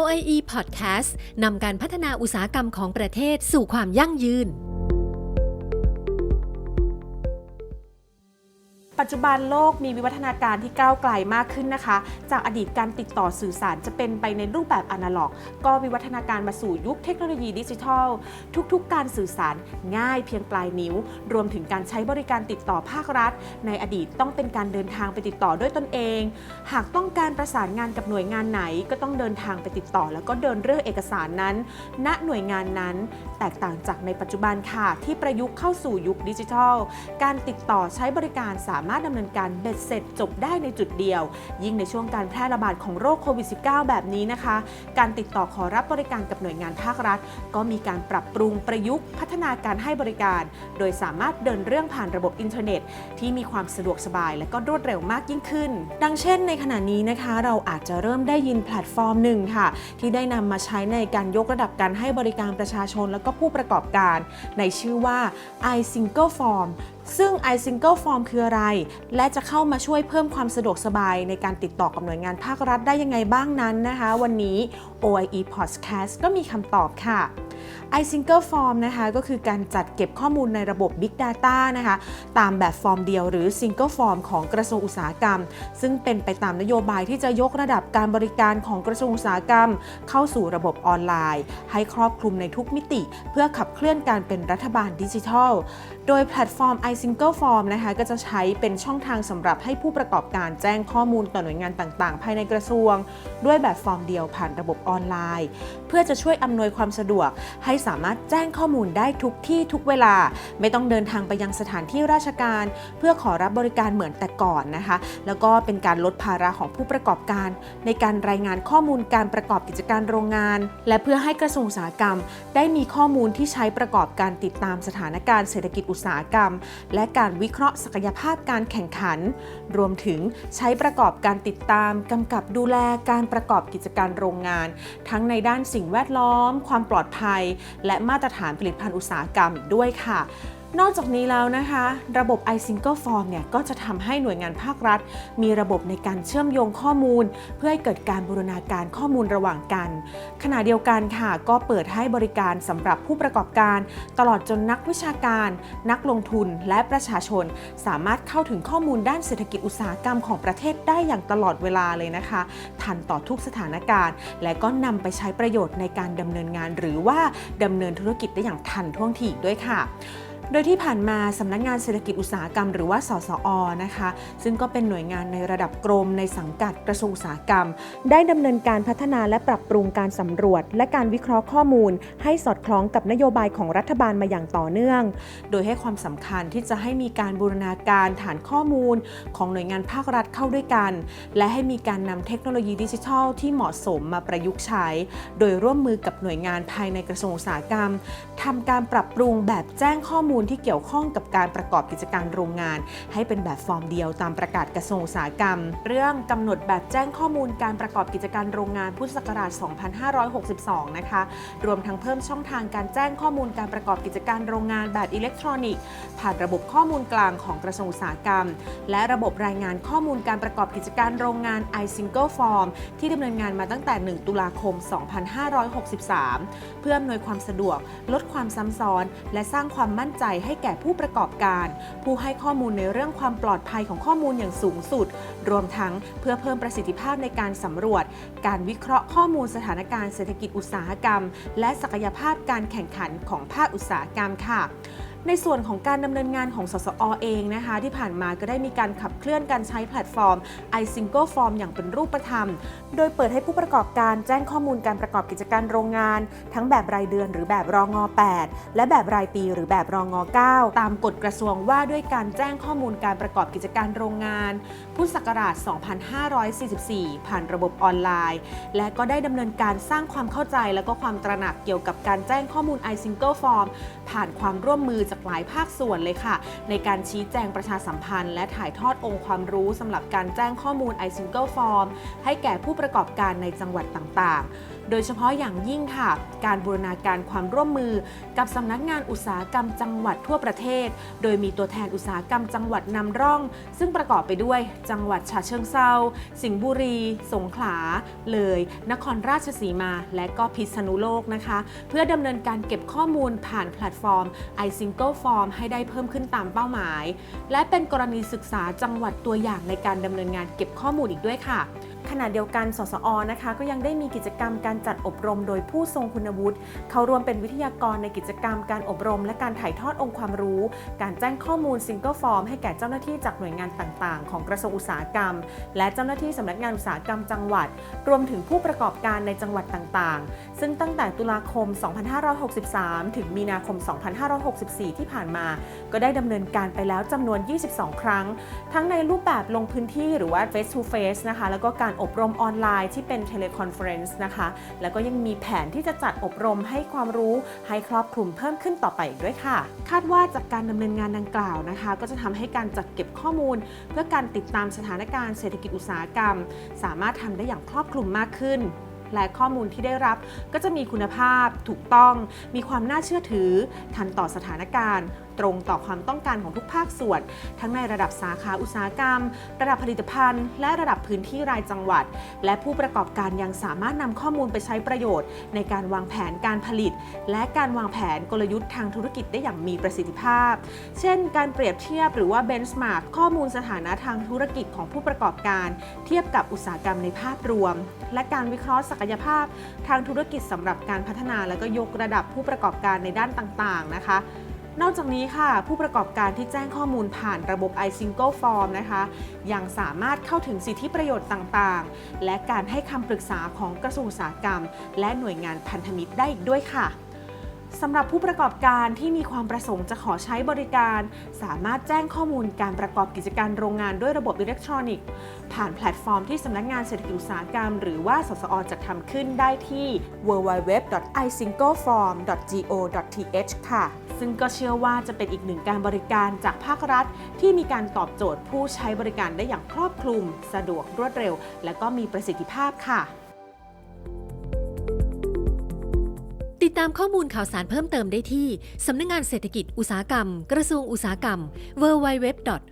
OIE Podcast นำการพัฒนาอุตสาหกรรมของประเทศสู่ความยั่งยืน ปัจจุบันโลกมีวิวัฒนาการที่ก้าวไกลมากขึ้นนะคะ จากอดีตการติดต่อสื่อสารจะเป็นไปในรูปแบบอนาล็อก ก็วิวัฒนาการมาสู่ยุคเทคโนโลยีดิจิทัล ทุกๆ การสื่อสารง่ายเพียงปลายนิ้ว รวมถึงการใช้บริการติดต่อภาครัฐ ในอดีตต้องเป็นการเดินทางไปติดต่อด้วยตนเอง หากต้องการประสานงานกับหน่วยงานไหน ก็ต้องเดินทางไปติดต่อ แล้วก็เดินเรื่องเอกสารนั้น ณหน่วยงานนั้น แตกต่างจากในปัจจุบันค่ะที่ประยุกต์เข้าสู่ยุคดิจิทัล การติดต่อใช้บริการสามารถารถดำเนินการเบ็ดเสร็จจบได้ในจุดเดียว ยิ่งในช่วงการแพร่ระบาดของโรคโควิด -19 แบบนี้นะคะ การติดต่อขอรับบริการกับหน่วยงานภาครัฐ ก็มีการปรับปรุงประยุกต์ พัฒนาการให้บริการ โดยสามารถเดินเรื่องผ่านระบบอินเทอร์เน็ต ที่มีความสะดวกสบาย และก็รวดเร็วมากยิ่งขึ้น ดังเช่น ในขณะนี้นะคะ เราอาจจะเริ่มได้ยินแพลตฟอร์มหนึ่งค่ะ ที่ได้นำมาใช้ในการยกระดับการให้บริการประชาชน และก็ผู้ประกอบการ ในชื่อว่า iSingle Form ซึ่ง iSingle Form คืออะไร และจะเข้ามาช่วยเพิ่มความสะดวกสบายในการติดต่อกับหน่วยงานภาครัฐได้ยังไงบ้างนั้นนะคะ วันนี้ OIE Podcast ก็มีคำตอบค่ะ iSingle Form นะคะก็คือการจัดเก็บข้อมูลในระบบ Big Data นะคะตามแบบฟอร์มเดียวหรือ Single Form ของกระทรวงอุตสาหกรรม ซึ่งเป็นไปตามนโยบายที่จะยกระดับการบริการของกระทรวงอุตสาหกรรม เข้าสู่ระบบออนไลน์ ให้ครอบคลุมในทุกมิติ เพื่อขับเคลื่อนการเป็นรัฐบาลดิจิทัล โดยแพลตฟอร์ม iSingle Form นะคะก็จะใช้เป็นช่องทางสำหรับให้ผู้ประกอบการแจ้งข้อมูลต่อหน่วยงานต่างๆ ภายในกระทรวง ด้วยแบบฟอร์มเดียวผ่านระบบออนไลน์ เพื่อจะช่วยอำนวยความสะดวกให้สามารถแจ้งข้อมูลได้ทุกที่ทุกเวลา ไม่ต้องเดินทางไปยังสถานที่ราชการ เพื่อขอรับบริการเหมือนแต่ก่อนนะคะ แล้วก็เป็นการลดภาระของผู้ประกอบการ ในการรายงานข้อมูลการประกอบกิจการโรงงาน และเพื่อให้กระทรวงอุตสาหกรรม ได้มีข้อมูลที่ใช้ประกอบการติดตามสถานการณ์เศรษฐกิจอุตสาหกรรม และการวิเคราะห์ศักยภาพการแข่งขัน รวมถึงใช้ประกอบการติดตามกำกับดูแลการประกอบกิจการโรงงาน ทั้งในด้านสิ่งแวดล้อม ความปลอดภัยและมาตรฐานผลิตภัณฑ์อุตสาหกรรมอีกด้วยค่ะ นอกจากนี้แล้วนะคะ ระบบ iSingle Form เนี่ยก็จะทำให้หน่วยงานภาครัฐ มีระบบในการเชื่อมโยงข้อมูล เพื่อให้เกิดการบูรณาการข้อมูลระหว่างกัน ขณะเดียวกันค่ะก็เปิดให้บริการสำหรับผู้ประกอบการ ตลอดจนนักวิชาการ นักลงทุนและประชาชน สามารถเข้าถึงข้อมูลด้านเศรษฐกิจอุตสาหกรรมของประเทศได้อย่างตลอดเวลาเลยนะคะ ทันต่อทุกสถานการณ์ และก็นำไปใช้ประโยชน์ในการดำเนินงาน หรือว่าดำเนินธุรกิจได้อย่างทันท่วงทีอีกด้วยค่ะ โดยที่ผ่านมาสำนักงงานเศรษฐกิจอุตสาหกรรมหรือว่า สสอ นะคะ ซึ่งก็เป็นหน่วยงานในระดับกรมในสังกัดกระทรวงอุตสาหกรรม ได้ดำเนินการพัฒนาและปรับปรุงการสำรวจ และการวิเคราะห์ข้อมูล ให้สอดคล้องกับนโยบายของรัฐบาลมาอย่างต่อเนื่อง โดยให้ความสำคัญที่จะให้มีการบูรณาการฐานข้อมูล ของหน่วยงานภาครัฐเข้าด้วยกัน และให้มีการนำเทคโนโลยีดิจิทัล ที่เหมาะสมมาประยุกต์ใช้ โดยร่วมมือกับหน่วยงานภายในกระทรวงอุตสาหกรรมทำการปรับปรุงแบบแจ้งข้อมูลที่เกี่ยวข้องกับการประกอบกิจการโรงงาน ให้เป็นแบบฟอร์มเดียวตามประกาศกระทรวงอุตสาหกรรม เรื่องกำหนดแบบแจ้งข้อมูลการประกอบกิจการโรงงานพุทธศักราช 2562 นะคะ รวมทั้งเพิ่มช่องทางการแจ้งข้อมูลการประกอบกิจการโรงงานแบบอิเล็กทรอนิกส์ผ่านระบบข้อมูลกลางของกระทรวงอุตสาหกรรม และระบบรายงานข้อมูลการประกอบกิจการโรงงาน iSingle Form ที่ดำเนินงานมาตั้งแต่ 1 ตุลาคม 2563 เพื่ออำนวยความสะดวก ลดความซ้ำซ้อน และสร้างความมั่นใจให้แก่ผู้ประกอบการ ผู้ให้ข้อมูลในเรื่องความปลอดภัยของข้อมูลอย่างสูงสุด รวมทั้งเพื่อเพิ่มประสิทธิภาพในการสำรวจ การวิเคราะห์ข้อมูลสถานการณ์เศรษฐกิจอุตสาหกรรม และศักยภาพการแข่งขันของภาคอุตสาหกรรมค่ะ ในส่วนของการดำเนินงานของสสอเองนะคะ ที่ผ่านมาก็ได้มีการขับเคลื่อนการใช้แพลตฟอร์ม iSingle Form อย่างเป็นรูปธรรม โดยเปิดให้ผู้ประกอบการแจ้งข้อมูลการประกอบกิจการโรงงาน ทั้งแบบรายเดือนหรือแบบรองอ 8 และแบบรายปีหรือแบบรองอ 9 ตามกฎกระทรวงว่าด้วยการแจ้งข้อมูลการประกอบกิจการโรงงาน พุทธศักราช 2544 ผ่านระบบออนไลน์ และก็ได้ดำเนินการสร้างความเข้าใจและก็ความตระหนักเกี่ยวกับการแจ้งข้อมูล iSingle Form ผ่านความร่วมมือจากหลายภาคส่วนเลยค่ะ ในการชี้แจงประชาสัมพันธ์ และถ่ายทอดองค์ความรู้สำหรับการแจ้งข้อมูล iSingle Form ให้แก่ผู้ประกอบการในจังหวัดต่างๆ โดยเฉพาะอย่างยิ่งค่ะ การบูรณาการความร่วมมือ กับสำนักงานอุตสาหกรรมจังหวัดทั่วประเทศ โดยมีตัวแทนอุตสาหกรรมจังหวัดนำร่อง ซึ่งประกอบไปด้วย จังหวัดฉะเชิงเซาสิงห์บุรี สงขลา เลย นครราชสีมา และก็พิษณุโลกนะคะ เพื่อดำเนินการเก็บข้อมูลผ่านแพลตฟอร์ม iSingle Form ให้ได้เพิ่มขึ้นตามเป้าหมาย และเป็นกรณีศึกษาจังหวัดตัวอย่างในการดำเนินงานเก็บข้อมูลอีกด้วยค่ะ ขณะเดียวกัน สสอนะคะก็ยังได้มีกิจกรรมการจัดอบรมโดยผู้ทรงคุณวุฒิ เขารวมเป็นวิทยากรในกิจกรรมการอบรม และการถ่ายทอดองค์ความรู้ การแจ้งข้อมูล Single Form ให้แก่เจ้าหน้าที่จากหน่วยงานต่างๆ ของกระทรวงอุตสาหกรรม และเจ้าหน้าที่สำนักงานอุตสาหกรรมจังหวัด รวมถึงผู้ประกอบการในจังหวัดต่างๆ ซึ่งตั้งแต่ตุลาคม 2563 ถึงมีนาคม 2564 ที่ผ่านมา ก็ได้ดำเนินการไปแล้วจำนวน 22 ครั้ง ทั้งในรูปแบบลงพื้นที่หรือว่า face to face นะคะแล้วก็การอบรมออนไลน์ที่เป็น teleconference นะคะ แล้วก็ยังมีแผนที่จะจัดอบรมให้ความรู้ให้ครอบคลุมเพิ่มขึ้นต่อไปอีกด้วยค่ะ คาดว่าจากการดำเนินงานดังกล่าวนะคะ ก็จะทำให้การจัดเก็บข้อมูล เพื่อการติดตามสถานการณ์เศรษฐกิจอุตสาหกรรม สามารถทำได้อย่างครอบคลุมมากขึ้นและข้อมูลที่ได้รับก็จะมีคุณภาพถูกต้อง มีความน่าเชื่อถือ ทันต่อสถานการณ์ตรงต่อความต้องการของทุกภาคส่วน ทั้งในระดับสาขาอุตสาหกรรม ระดับผลิตภัณฑ์ และระดับพื้นที่รายจังหวัด และผู้ประกอบการยังสามารถนำข้อมูลไปใช้ประโยชน์ ในการวางแผนการผลิต และการวางแผนกลยุทธ์ทางธุรกิจได้อย่างมีประสิทธิภาพ เช่น การเปรียบเทียบหรือว่า benchmark ข้อมูลสถานะทางธุรกิจของผู้ประกอบการ เทียบกับอุตสาหกรรมในภาพรวม และการวิเคราะห์ศักยภาพ ทางธุรกิจสำหรับการพัฒนาและก็ยกระดับผู้ประกอบการในด้านต่างๆ นะคะ นอกจากนี้ค่ะ ผู้ประกอบการที่แจ้งข้อมูลผ่านระบบ iSingle Form นะคะ ยังสามารถเข้าถึงสิทธิประโยชน์ต่างๆ และการให้คำปรึกษาของกระทรวงอุตสาหกรรม และหน่วยงานพันธมิตรได้อีกด้วยค่ะ สำหรับผู้ประกอบการที่มีความประสงค์จะขอใช้บริการ สามารถแจ้งข้อมูลการประกอบกิจการโรงงานด้วยระบบอิเล็กทรอนิกส์ ผ่านแพลตฟอร์มที่สำนักงานเศรษฐกิจอุตสาหกรรม หรือว่าสสอจัดทำขึ้นได้ที่ www.isingleform.go.th ค่ะ ซึ่งก็เชื่อว่าจะเป็นอีกหนึ่งการบริการจากภาครัฐ ที่มีการตอบโจทย์ผู้ใช้บริการได้อย่างครอบคลุม สะดวกรวดเร็ว และก็มีประสิทธิภาพค่ะ ดตามข้อมูลข่าวสารเพิ่มเติมได้ที่ สำนักงานเศรษฐกิจอุตสาหกรรม กระทรวงอุตสาหกรรม www.oie.go.th